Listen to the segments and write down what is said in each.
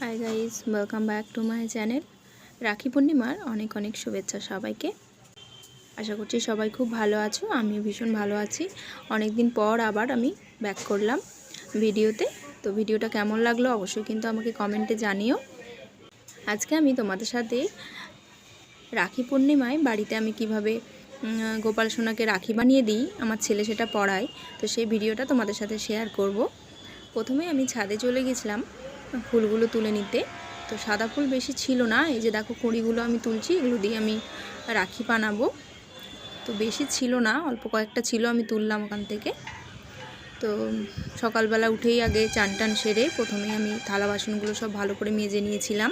Hi guys welcome back to my channel Rakhi পূর্ণিমার অনেক অনেক শুভেচ্ছা সবাইকে। আশা করছি সবাই খুব ভালো আছো, আমিও ভীষণ ভালো আছি। অনেক দিন পর আবার আমি ব্যাক করলাম ভিডিওতে। তো ভিডিওটা কেমন লাগল অবশ্যই কিন্তু আমাকে কমেন্টে জানিও। আজকে আমি তোমাদের সাথে রাখি পূর্ণিমায় বাড়িতে আমি কীভাবে গোপাল সোনাকে রাখি বানিয়ে দিই, আমার ছেলে সেটা পড়ায়, তো সেই ভিডিওটা তোমাদের সাথে শেয়ার করব। প্রথমে আমি ছাদে চলে গেছিলাম। ফুলগুলো তুলে নিতে। তো সাদা ফুল বেশি ছিল না, এই যে দেখো কুঁড়িগুলো আমি তুলছি, এগুলো দিয়ে আমি রাখি বানাবো। তো বেশি ছিল না, অল্প কয়েকটা ছিল, আমি তুললাম ওখান থেকে। তো সকালবেলা উঠেই আগে চান টান সেরে প্রথমে আমি থালা বাসনগুলো সব ভালো করে মেজে নিয়েছিলাম।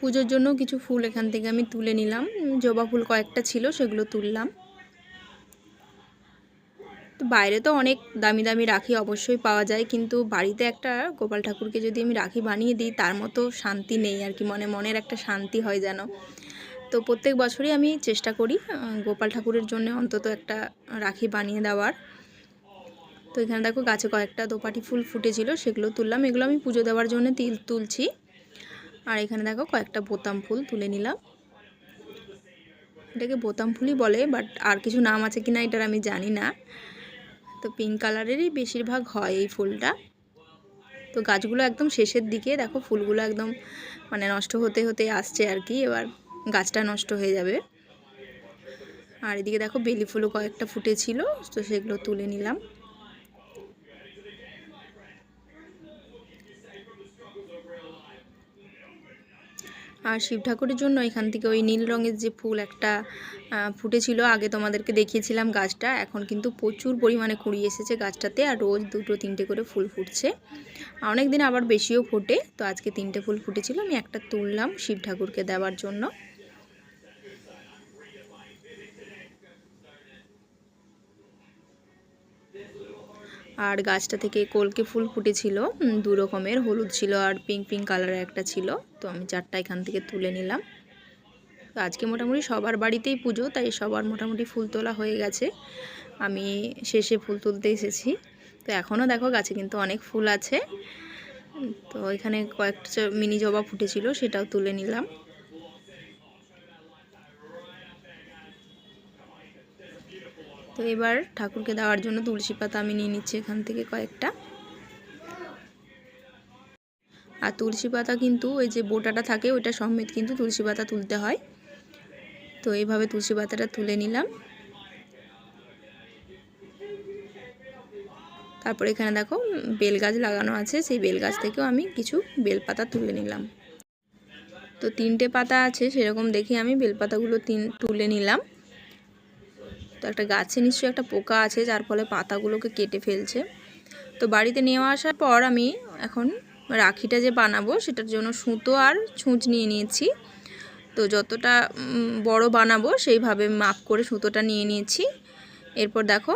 পুজোর জন্য কিছু ফুল এখান থেকে আমি তুলে নিলাম। জবা ফুল কয়েকটা ছিল, সেগুলো তুললাম। বাইরে তো অনেক দামি দামি রাখি অবশ্যই পাওয়া যায়, কিন্তু বাড়িতে একটা গোপাল ঠাকুরকে যদি আমি রাখি বানিয়ে দিই, তার মতো শান্তি নেই আর কি, মনে মনের একটা শান্তি হয় যেন। তো প্রত্যেক বছরই আমি চেষ্টা করি গোপাল ঠাকুরের জন্য অন্তত একটা রাখি বানিয়ে দেওয়ার। তো এখানে দেখো গাছে কয়েকটা দোপাটি ফুল ফুটেছিল, সেগুলো তুললাম, এগুলো আমি পুজো দেওয়ার জন্য তিল, তুলছি। আর এখানে দেখো কয়েকটা বোতাম ফুল তুলে নিলাম। এটাকে বোতাম ফুলই বলে, বাট আর কিছু নাম আছে কিনা এটার আমি জানি না। তো পিঙ্ক কালারেরই বেশিরভাগ হয় এই ফুলটা। তো গাছগুলো একদম শেষের দিকে, দেখো ফুলগুলো একদম মানে নষ্ট হতে হতে আসছে আর কি, এবার গাছটা নষ্ট হয়ে যাবে। আর এদিকে দেখো বেলি ফুলও কয়েকটা ফুটেছিল, তো সেগুলো তুলে নিলাম। আর শিব ঠাকুরের জন্য এখান থেকে ওই নীল রঙের যে ফুল একটা ফুটেছিল, আগে তোমাদেরকে দেখিয়েছিলাম গাছটা। এখন কিন্তু প্রচুর পরিমাণে কুড়ি এসেছে গাছটাতে আর রোজ দুটো তিনটে করে ফুল ফুটছে। অনেক দিন আবার বেশিও ফোটে, তো আজকে তিনটে ফুল ফুটেছিল, আমি একটা তুললাম শিব ঠাকুরকে দেওয়ার জন্য। আর গাছটা থেকে কলকে ফুল ফুটেছিল। দু রকমের, হলুদ ছিল আর পিঙ্ক পিঙ্ক কালারের একটা ছিল। তো আমি চারটা এখান থেকে তুলে নিলাম। তো আজকে মোটামুটি সবার বাড়িতেই পুজো, তাই সবার মোটামুটি ফুল তোলা হয়ে গেছে। আমি শেষে ফুল তুলতে এসেছি। তো এখনও দেখো গাছে কিন্তু অনেক ফুল আছে। তো এখানে কয়েকটা মিনি জবা ফুটেছিল, সেটাও তুলে নিলাম। তো এবার ঠাকুরকে দেওয়ার জন্য তুলসী পাতা আমি নিয়ে নিচ্ছি এখান থেকে কয়েকটা। আর তুলসী পাতা কিন্তু ওই যে বোটাটা থাকে ওইটা সমেত কিন্তু তুলসী পাতা তুলতে হয়। তো এইভাবে তুলসী পাতাটা তুলে নিলাম। তারপর এখানে দেখো বেল গাছ লাগানো আছে, সেই বেল গাছ থেকেও আমি কিছু বেলপাতা তুলে নিলাম। তো তিনটে পাতা আছে, সেরকম দেখে আমি বেলপাতাগুলো তিন তুলে নিলাম। তো একটা গাছে নিশ্চয়ই একটা পোকা আছে, যার ফলে পাতাগুলোকে কেটে ফেলছে। তো বাড়িতে নিয়ে আসার পর আমি এখন রাখিটা যে বানাবো, সেটার জন্য সুতো আর ছুঁচ নিয়ে নিয়েছি। তো যতটা বড় বানাবো, সেইভাবে মাপ করে সুতোটা নিয়ে নিয়েছি। এরপর দেখো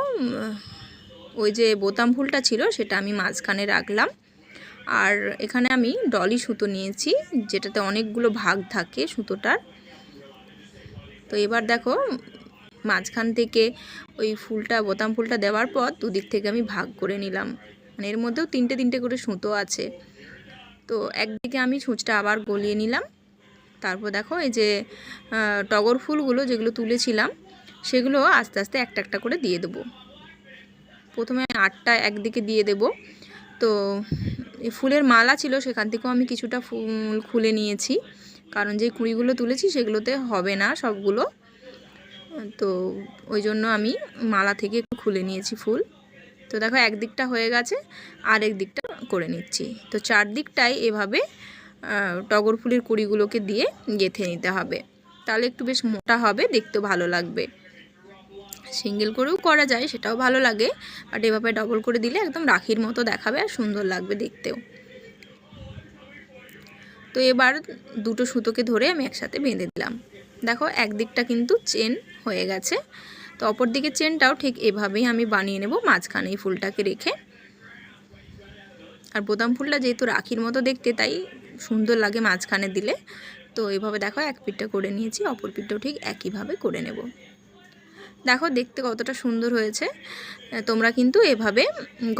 ওই যে বোতাম ফুলটা ছিল, সেটা আমি মাঝখানে রাখলাম। আর এখানে আমি ডলি সুতো নিয়েছি, যেটাতে অনেকগুলো ভাগ থাকে সুতোটার। তো এবার দেখো মাঝখান থেকে ওই ফুলটা, বোতাম ফুলটা দেওয়ার পর দুদিক থেকে আমি ভাগ করে নিলাম। মানে এর মধ্যেও তিনটে তিনটে করে সুতো আছে। তো একদিকে আমি ছুঁচটা আবার গলিয়ে নিলাম। তারপর দেখো এই যে টগর ফুলগুলো যেগুলো তুলেছিলাম, সেগুলো আস্তে আস্তে একটা একটা করে দিয়ে দেবো। প্রথমে আটটা একদিকে দিয়ে দেব। তো ফুলের মালা ছিল, সেখান থেকেও আমি কিছুটা ফুল খুলে নিয়েছি। কারণ যে কুড়িগুলো তুলেছি, সেগুলোতে হবে না সবগুলো। তো ওই জন্য আমি মালা থেকে খুলে নিয়েছি ফুল। তো দেখো একদিকটা হয়ে গেছে আর দিকটা করে নিচ্ছি। তো চারদিকটাই এভাবে টগর ফুলের কুড়িগুলোকে দিয়ে গেঁথে নিতে হবে। তাহলে একটু বেশ মোটা হবে, দেখতেও ভালো লাগবে। সিঙ্গেল করেও করা যায়, সেটাও ভালো লাগে। বাট এভাবে ডবল করে দিলে একদম রাখির মতো দেখাবে আর সুন্দর লাগবে দেখতেও। তো এবার দুটো সুতোকে ধরে আমি একসাথে বেঁধে দিলাম। দেখো একদিকটা কিন্তু চেন হয়ে গেছে। তো অপর দিকে চেনটাও ঠিক এভাবেই আমি বানিয়ে নেব, মাঝখানে এই ফুলটাকে রেখে। আর বোতাম ফুলটা যেহেতু রাখির মতো দেখতে, তাই সুন্দর লাগে মাঝখানে দিলে। তো এভাবে দেখো, এক পিঠটা করে নিয়েছি, অপর পিঠটাও ঠিক একইভাবে করে নেব। দেখো, দেখতে কতটা সুন্দর হয়েছে। তোমরা কিন্তু এভাবে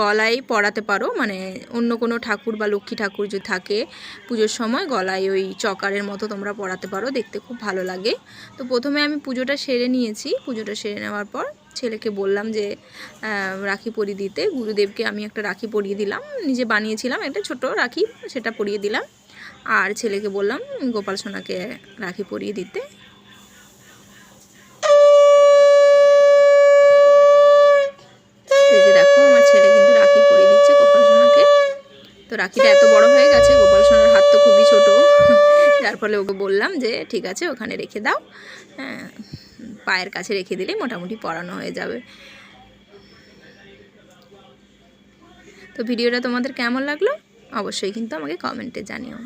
গলায় পরাতে পারো। মানে অন্য কোনো ঠাকুর বা লক্ষ্মী ঠাকুর যদি থাকে, পুজোর সময় গলায় ওই চকারের মতো তোমরা পরাতে পারো। দেখতে খুব ভালো লাগে। তো প্রথমে আমি পুজোটা সেরে নিয়েছি। পুজোটা সেরে নেওয়ার পর ছেলেকে বললাম যে রাখি পরিয়ে দিতে। গুরুদেবকে আমি একটা রাখি পরিয়ে দিলাম। নিজে বানিয়েছিলাম একটা ছোট রাখি, সেটা পরিয়ে দিলাম। আর ছেলেকে বললাম, গোপাল সোনাকে রাখি পরিয়ে দিতে এই যে দেখো আমার ছেলে কিন্তু রাখি পরিয়ে দিচ্ছে গোপাল সোনাকে। তো রাখিটা এত বড় হয়ে গেছে গোপাল সোনার হাত তো খুবই ছোট। যার ফলে ওকে বললাম যে ঠিক আছে ওখানে রেখে দাও। হ্যাঁ, পায়ের কাছে রেখে দিলেই মোটামুটি পড়ানো হয়ে যাবে। তো ভিডিওটা তোমাদের কেমন লাগল? অবশ্যই কিন্তু আমাকে কমেন্টে জানিও।